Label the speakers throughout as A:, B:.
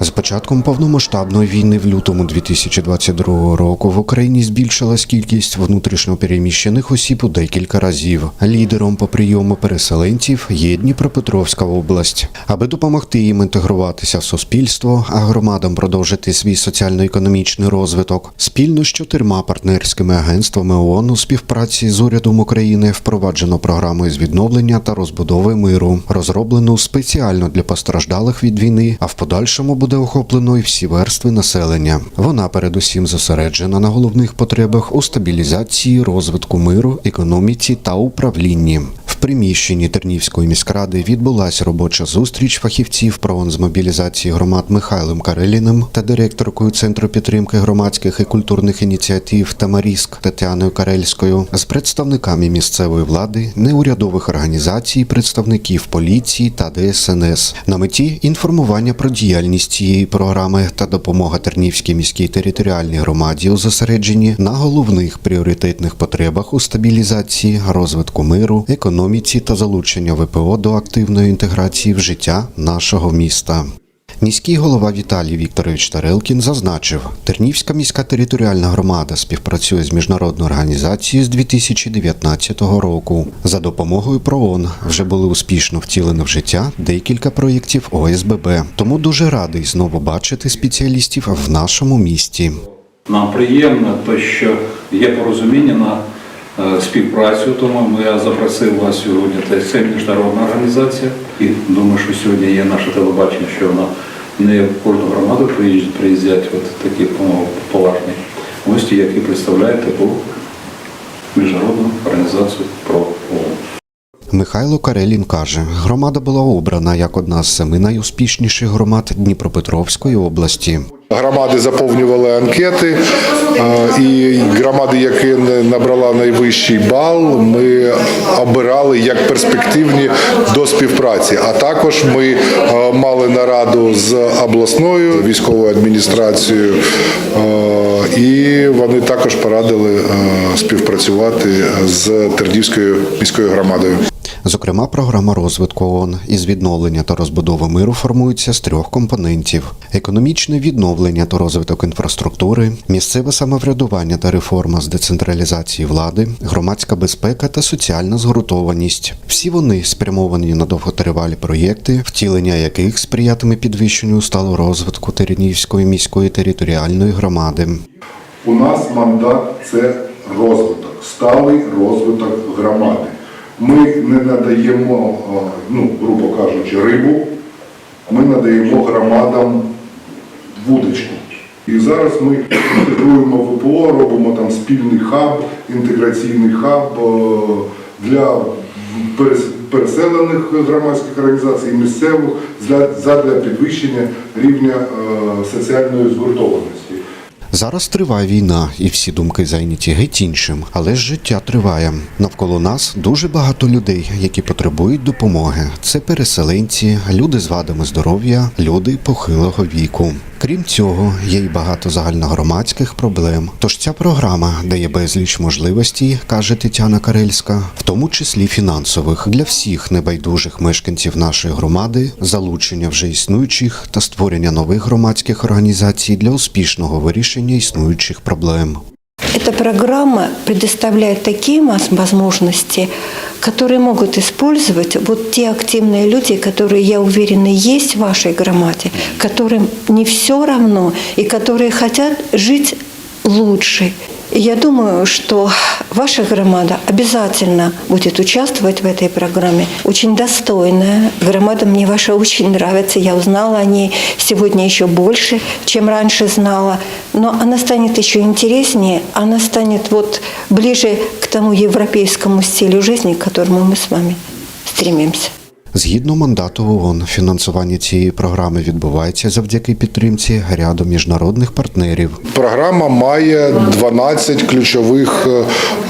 A: З початком повномасштабної війни в лютому 2022 року в Україні збільшилась кількість внутрішньо переміщених осіб у декілька разів. Лідером по прийому переселенців є Дніпропетровська область. Аби допомогти їм інтегруватися в суспільство, а громадам продовжити свій соціально-економічний розвиток, спільно з чотирма партнерськими агентствами ООН у співпраці з урядом України впроваджено програму із відновлення та розбудови миру, розроблену спеціально для постраждалих від війни, а в подальшому буде охоплено і всі верстви населення. Вона передусім зосереджена на головних потребах у стабілізації, розвитку миру, економіці та управлінні. Приміщенні Тернівської міськради відбулася робоча зустріч фахівців ПРООН з мобілізації громад Михайлом Кареліним та директоркою Центру підтримки громадських і культурних ініціатив Тамаріск Тетяною Карельською з представниками місцевої влади, неурядових організацій, представників поліції та ДСНС. На меті інформування про діяльність цієї програми та допомога Тернівській міській територіальній громаді у зосередженні на головних пріоритетних потребах у стабілізації, розвитку миру, економіці та залучення ВПО до активної інтеграції в життя нашого міста. Міський голова Віталій Вікторович Тарелкін зазначив, Тернівська міська територіальна громада співпрацює з міжнародною організацією з 2019 року. За допомогою ПРООН вже були успішно втілені в життя декілька проєктів ОСББ. Тому дуже радий знову бачити спеціалістів в нашому місті.
B: Нам приємно, то що є порозуміння на співпрацю, тому я запросив вас сьогодні. Це- міжнародна організація. І думаю, що сьогодні є наше телебачення, що вона не в кожну громаду приїздять от такі поважні гості, які представляють таку міжнародну організацію про ООН.
A: Михайло Карелін каже, громада була обрана як одна з семи найуспішніших громад Дніпропетровської області.
C: Громади заповнювали анкети, і громади, які набрала найвищий бал, ми обирали як перспективні до співпраці. А також ми мали нараду з обласною військовою адміністрацією, і вони також порадили співпрацювати з Тернівською міською громадою.
A: Зокрема, програма розвитку ООН із відновлення та розбудови миру формується з трьох компонентів: економічне відновлення та розвиток інфраструктури, місцеве самоврядування та реформа з децентралізації влади, громадська безпека та соціальна згуртованість. Всі вони спрямовані на довготривалі проєкти, втілення яких сприятиме підвищенню сталу розвитку Тернівської міської територіальної громади.
C: У нас мандат це розвиток, сталий розвиток громади. Ми не надаємо, ну, грубо кажучи, рибу, ми надаємо громадам вудочку. І зараз ми інтегруємо ВПО, робимо там спільний хаб, інтеграційний хаб е, для переселених громадських організацій, місцевих для- задля підвищення рівня е, соціальної згуртованості.
A: Зараз триває війна, і всі думки зайняті геть іншим, але ж життя триває. Навколо нас дуже багато людей, які потребують допомоги. Це переселенці, люди з вадами здоров'я, люди похилого віку. Крім цього, є й багато загальногромадських проблем. Тож ця програма дає безліч можливостей, каже Тетяна Карельська, в тому числі фінансових для всіх небайдужих мешканців нашої громади, залучення вже існуючих та створення нових громадських організацій для успішного вирішення існуючих проблем.
D: Эта программа предоставляет такие возможности, которые могут использовать вот те активные люди, которые, я уверена, есть в вашей громаде, которым не все равно и которые хотят жить лучше. Я думаю, что ваша громада обязательно будет участвовать в этой программе. Очень достойная. Громада мне ваша очень нравится. Я узнала о ней сегодня еще больше, чем раньше знала. Но она станет еще интереснее. Она станет вот ближе к тому европейскому стилю жизни, к которому мы с вами стремимся.
A: Згідно мандату ООН, фінансування цієї програми відбувається завдяки підтримці ряду міжнародних партнерів.
C: Програма має 12 ключових е,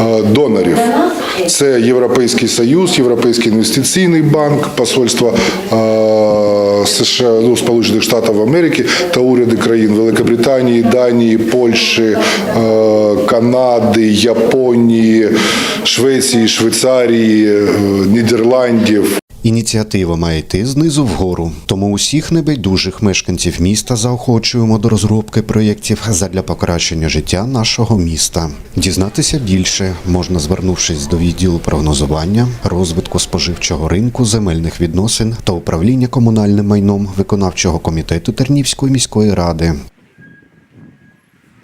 C: е, донорів. Це Європейський Союз, Європейський інвестиційний банк, посольство е, США, ну, Сполучених Штатів Америки та уряди країн Великобританії, Данії, Польщі, Канади, Японії, Швеції, Швейцарії, Нідерландів.
A: Ініціатива має йти знизу вгору. Тому усіх небайдужих мешканців міста заохочуємо до розробки проєктів задля покращення життя нашого міста. Дізнатися більше можна звернувшись до відділу прогнозування, розвитку споживчого ринку, земельних відносин та управління комунальним майном виконавчого комітету Тернівської міської ради.